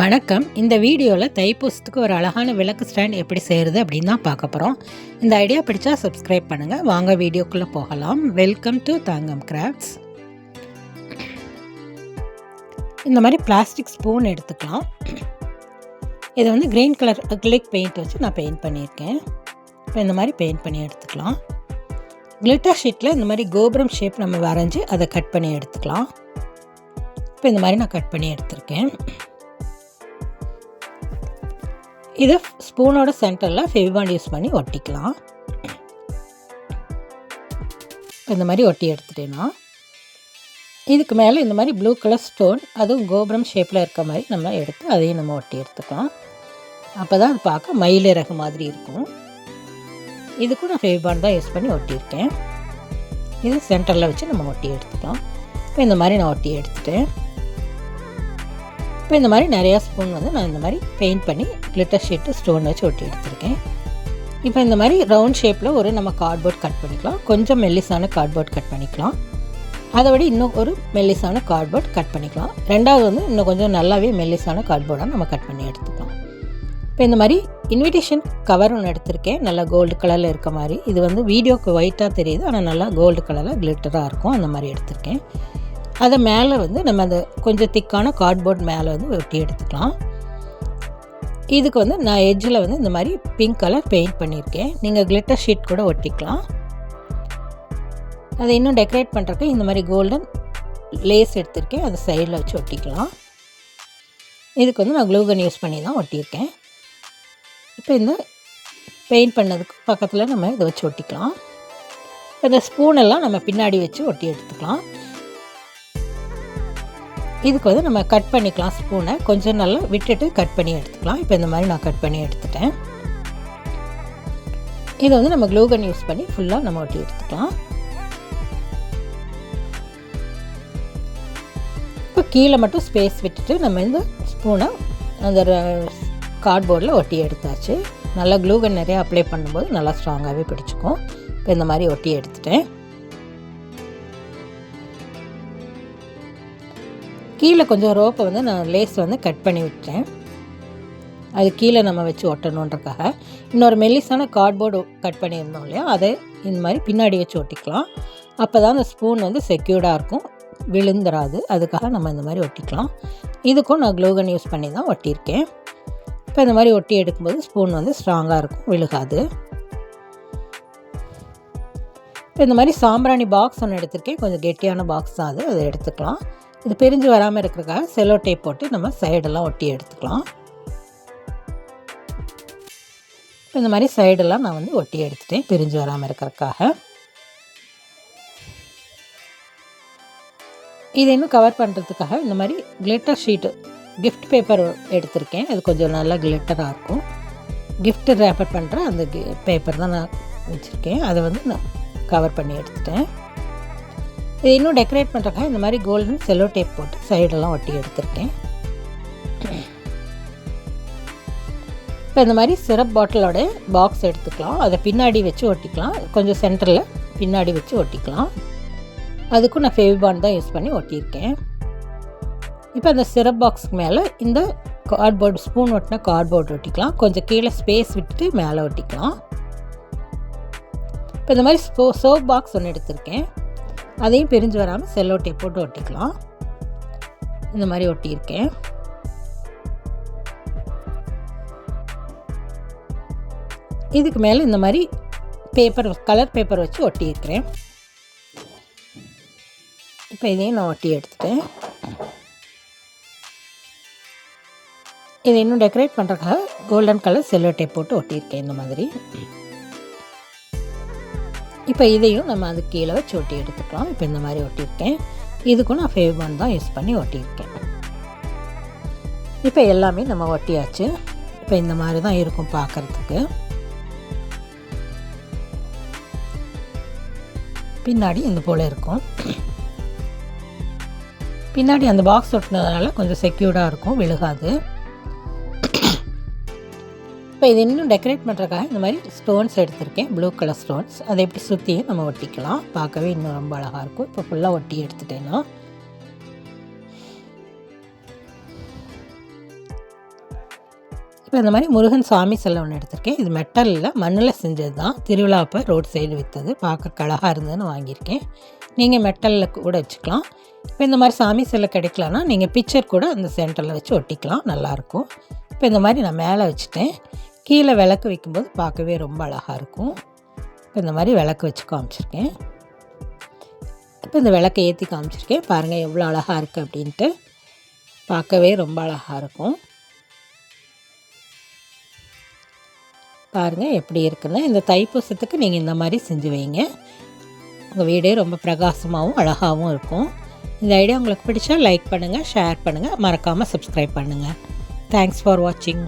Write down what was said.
வணக்கம். இந்த வீடியோவில் தைப்பூசத்துக்கு ஒரு அழகான விளக்கு ஸ்டாண்ட் எப்படி செய்கிறது அப்படின்னு தான் பார்க்க போகிறோம் இந்த ஐடியா பிடிச்சா சப்ஸ்கிரைப் பண்ணுங்கள் வாங்க வீடியோக்குள்ளே போகலாம். வெல்கம் டு தாங்கம் கிராஃப்ட்ஸ் இந்த மாதிரி பிளாஸ்டிக் ஸ்பூன் எடுத்துக்கலாம். இதை வந்து க்ரீன் கலர் அக்லிக் பெயிண்ட் வச்சு நான் பெயிண்ட் பண்ணியிருக்கேன். இப்போ இந்த மாதிரி பெயிண்ட் பண்ணி எடுத்துக்கலாம். கிளிட்டர் ஷீட்டில் இந்த மாதிரி கோபுரம் ஷேப் நம்ம வரைஞ்சி அதை கட் பண்ணி எடுத்துக்கலாம். இப்போ இந்த மாதிரி நான் கட் பண்ணி எடுத்திருக்கேன். இதை ஸ்பூனோட சென்டரில் ஃபெவிபாண்ட் யூஸ் பண்ணி ஒட்டிக்கலாம். இந்த மாதிரி ஒட்டி எடுத்துட்டேன்னா இதுக்கு மேலே இந்த மாதிரி ப்ளூ கலர் ஸ்டோன் அதுவும் கோபுரம் ஷேப்பில் இருக்க மாதிரி நம்ம எடுத்து அதையும் நம்ம ஒட்டி எடுத்துக்கலாம். அப்போ தான் அது பார்க்க மயிலிறகு மாதிரி இருக்கும். இதுக்கும் நான் ஃபெவிபாண்ட் தான் யூஸ் பண்ணி ஒட்டியிருக்கேன். இது சென்டரில் வச்சு நம்ம ஒட்டி எடுத்துக்கலாம். இப்போ இந்த மாதிரி நான் ஒட்டி எடுத்துட்டேன். இப்போ இந்த மாதிரி நிறையா ஸ்பூன் வந்து நான் இந்த மாதிரி பெயிண்ட் பண்ணி கிளிட்டர் ஷீட்டு ஸ்டோன் வச்சு ஒட்டி எடுத்திருக்கேன். இப்போ இந்த மாதிரி ரவுண்ட் ஷேப்பில் ஒரு நம்ம கார்ட்போர்ட் கட் பண்ணிக்கலாம். கொஞ்சம் மெல்லிஸான கார்ட்போர்ட் கட் பண்ணிக்கலாம். அதை விட இன்னும் ஒரு மெல்லிஸான கார்ட்போர்ட் கட் பண்ணிக்கலாம். ரெண்டாவது வந்து இன்னும் கொஞ்சம் நல்லாவே மெல்லிஸான கார்ட்போர்டாக நம்ம கட் பண்ணி எடுத்துக்கலாம். இப்போ இந்த மாதிரி இன்விடேஷன் கவர் ஒன்று எடுத்திருக்கேன். நல்லா கோல்டு கலரில் இருக்க மாதிரி. இது வந்து வீடியோக்கு ஒயிட்டாக தெரியுது. ஆனால் நல்லா கோல்டு கலரில் கிளிட்டராக இருக்கும். அந்த மாதிரி எடுத்திருக்கேன். அதை மேலே வந்து நம்ம அந்த கொஞ்சம் திக்கான கார்ட்போர்ட் மேலே வந்து ஒட்டி எடுத்துக்கலாம். இதுக்கு வந்து நான் எட்ஜில் வந்து இந்த மாதிரி பிங்க் கலர் பெயிண்ட் பண்ணியிருக்கேன். நீங்கள் கிளிட்டர் ஷீட் கூட ஒட்டிக்கலாம். அதை இன்னும் டெக்கரேட் பண்ணுறக்கு இந்த மாதிரி கோல்டன் லேஸ் எடுத்திருக்கேன். அதை சைடில் வச்சு ஒட்டிக்கலாம். இதுக்கு வந்து நான் க்ளூகன் யூஸ் பண்ணி தான் ஒட்டியிருக்கேன். இப்போ இந்த பெயிண்ட் பண்ணதுக்கு பக்கத்தில் நம்ம இதை வச்சு ஒட்டிக்கலாம். இந்த ஸ்பூனெல்லாம் நம்ம பின்னாடி வச்சு ஒட்டி எடுத்துக்கலாம். இதுக்கு வந்து நம்ம கட் பண்ணிக்கலாம் ஸ்பூனை கொஞ்சம் நல்லா விட்டுட்டு கட் பண்ணி எடுத்துக்கலாம். இப்போ இந்த மாதிரி நான் கட் பண்ணி எடுத்துட்டேன். இதை வந்து நம்ம க்ளூகன் யூஸ் பண்ணி ஃபுல்லாக நம்ம ஒட்டி எடுத்துக்கலாம். இப்போ கீழே மட்டும் ஸ்பேஸ் விட்டுட்டு நம்ம இந்த ஸ்பூனை அந்த கார்ட்போர்டில் ஒட்டி எடுத்தாச்சு. நல்லா க்ளூகன் நிறையா அப்ளை பண்ணும்போது நல்லா ஸ்ட்ராங்காகவே பிடிச்சிக்கும். இப்போ இந்த மாதிரி ஒட்டி எடுத்துட்டேன். கீழே கொஞ்சம் ரோப்பை வந்து நான் லேஸ் வந்து கட் பண்ணி விட்டேன் அது கீழே நம்ம வச்சு ஒட்டணுன்றக்காக இன்னொரு மெல்லிஸான கார்ட்போர்டு கட் பண்ணியிருந்தோம் இல்லையா? அதை இந்த மாதிரி பின்னாடி வச்சு ஒட்டிக்கலாம். அப்போ தான் அந்த ஸ்பூன் வந்து செக்யூர்டாக இருக்கும். விழுந்துராது. அதுக்காக நம்ம இந்த மாதிரி ஒட்டிக்கலாம். இதுக்கும் நான் க்ளூகன் யூஸ் பண்ணி தான் ஒட்டியிருக்கேன். இப்போ இந்த மாதிரி ஒட்டி எடுக்கும்போது ஸ்பூன் வந்து ஸ்ட்ராங்காக இருக்கும். விழுகாது. இப்போ இந்த மாதிரி சாம்பிராணி பாக்ஸ் ஒன்று எடுத்திருக்கேன். கொஞ்சம் கெட்டியான பாக்ஸ் தான் அது. அதை எடுத்துக்கலாம். இது பிரிஞ்சு வராமல் இருக்கிறக்காக செலோ டேப் போட்டு நம்ம சைடெல்லாம் ஒட்டி எடுத்துக்கலாம். இந்த மாதிரி சைடெல்லாம் நான் வந்து ஒட்டி எடுத்துட்டேன் பிரிஞ்சு வராமல் இருக்கிறக்காக இது இன்னும் கவர் பண்ணுறதுக்காக இந்த மாதிரி கிளிட்டர் ஷீட்டு கிஃப்ட் பேப்பர் எடுத்திருக்கேன். அது கொஞ்சம் நல்லா கிளிட்டராக இருக்கும். கிஃப்ட் ரேப்பர் பண்ணுற அந்த பேப்பர் தான் நான் வச்சுருக்கேன். அதை வந்து நான் கவர் பண்ணி எடுத்துட்டேன். இது இன்னும் டெக்கரேட் பண்ணுறக்காக இந்த மாதிரி கோல்டன் செல்லோ டேப் போட்டு சைடெல்லாம் ஒட்டி எடுத்துருக்கேன். இப்போ இந்த மாதிரி சிரப் பாட்டிலோட பாக்ஸ் எடுத்துக்கலாம். அதை பின்னாடி வச்சு ஒட்டிக்கலாம். கொஞ்சம் சென்டரில் பின்னாடி வச்சு ஒட்டிக்கலாம். அதுக்கும் நான் ஃபேவிபான் தான் யூஸ் பண்ணி ஒட்டியிருக்கேன். இப்போ அந்த சிரப் பாக்ஸ்க்கு மேலே இந்த கார்ட்போர்டு ஸ்பூன் ஒட்டினா கார்ட்போர்டு ஒட்டிக்கலாம். கொஞ்சம் கீழே ஸ்பேஸ் விட்டுட்டு மேலே ஒட்டிக்கலாம். இப்போ இந்த மாதிரி ஸ்போ சோப் பாக்ஸ் ஒன்று எடுத்திருக்கேன். அதையும் பிரிஞ்சு வராமல் செல்லோ டேப் போட்டு ஒட்டிக்கலாம். இந்த மாதிரி ஒட்டியிருக்கேன். இதுக்கு மேலே இந்த மாதிரி பேப்பர் கலர் பேப்பர் வச்சு ஒட்டியிருக்கிறேன். இப்போ இதையும் நான் ஒட்டி எடுத்துட்டேன். இதை இன்னும் டெக்கரேட் பண்ணுறதுக்காக கோல்டன் கலர் செல்லோ டேப் போட்டு ஒட்டியிருக்கேன் இந்த மாதிரி. இப்போ இதையும் நம்ம அது கீழே வச்சு ஒட்டி எடுத்துக்கலாம். இப்போ இந்த மாதிரி ஒட்டியிருக்கேன். இதுக்கும் நான் ஃபேவன் தான் யூஸ் பண்ணி ஒட்டியிருக்கேன். இப்போ எல்லாமே நம்ம ஒட்டியாச்சு. இப்போ இந்த மாதிரி தான் இருக்கும் பார்க்குறதுக்கு பின்னாடி இந்த போல் இருக்கும். பின்னாடி அந்த பாக்ஸ் ஒட்டினதுனால கொஞ்சம் செக்யூர்டாக இருக்கும் விழுகாது. இப்போ இது இன்னும் டெக்கரேட் பண்ணுறதுக்காக இந்த மாதிரி ஸ்டோன்ஸ் எடுத்திருக்கேன். ப்ளூ கலர் ஸ்டோன்ஸ் அதை எப்படி சுற்றியும் நம்ம ஒட்டிக்கலாம். பார்க்கவே இன்னும் ரொம்ப அழகாக இருக்கும். இப்போ ஃபுல்லாக ஒட்டி எடுத்துட்டேன்னா இப்போ இந்த மாதிரி முருகன் சாமி செல்ல ஒன்று எடுத்திருக்கேன். இது மெட்டலில் மண்ணில் செஞ்சது தான் திருவிழா அப்போ ரோட் சைடு விற்றது பார்க்க அழகாக இருந்ததுன்னு வாங்கியிருக்கேன். நீங்கள் மெட்டலில் கூட வச்சுக்கலாம். இப்போ இந்த மாதிரி சாமி செல்லை கிடைக்கலன்னா நீங்கள் பிக்சர் கூட அந்த சென்டரில் வச்சு ஒட்டிக்கலாம். நல்லாயிருக்கும் இப்போ இந்த மாதிரி நான் மேலே வச்சுட்டேன். கீழே விளக்கு வைக்கும்போது பார்க்கவே ரொம்ப அழகாக இருக்கும். இப்போ இந்த மாதிரி விளக்கு வச்சு காமிச்சிருக்கேன். இப்போ இந்த விளக்கை ஏற்றி காமிச்சிருக்கேன். பாருங்கள் எவ்வளோ அழகாக இருக்குது அப்படின்ட்டு. பார்க்கவே ரொம்ப அழகாக இருக்கும். பாருங்கள் எப்படி இருக்குன்னா. இந்த தைப்பூசத்துக்கு நீங்கள் இந்த மாதிரி செஞ்சு வைங்க. உங்கள் வீடே ரொம்ப பிரகாசமாகவும் அழகாகவும் இருக்கும். இந்த ஐடியா உங்களுக்கு பிடிச்சா லைக் பண்ணுங்கள் ஷேர் பண்ணுங்கள் மறக்காமல் சப்ஸ்கிரைப் பண்ணுங்கள் தேங்க்ஸ் ஃபார் வாட்சிங்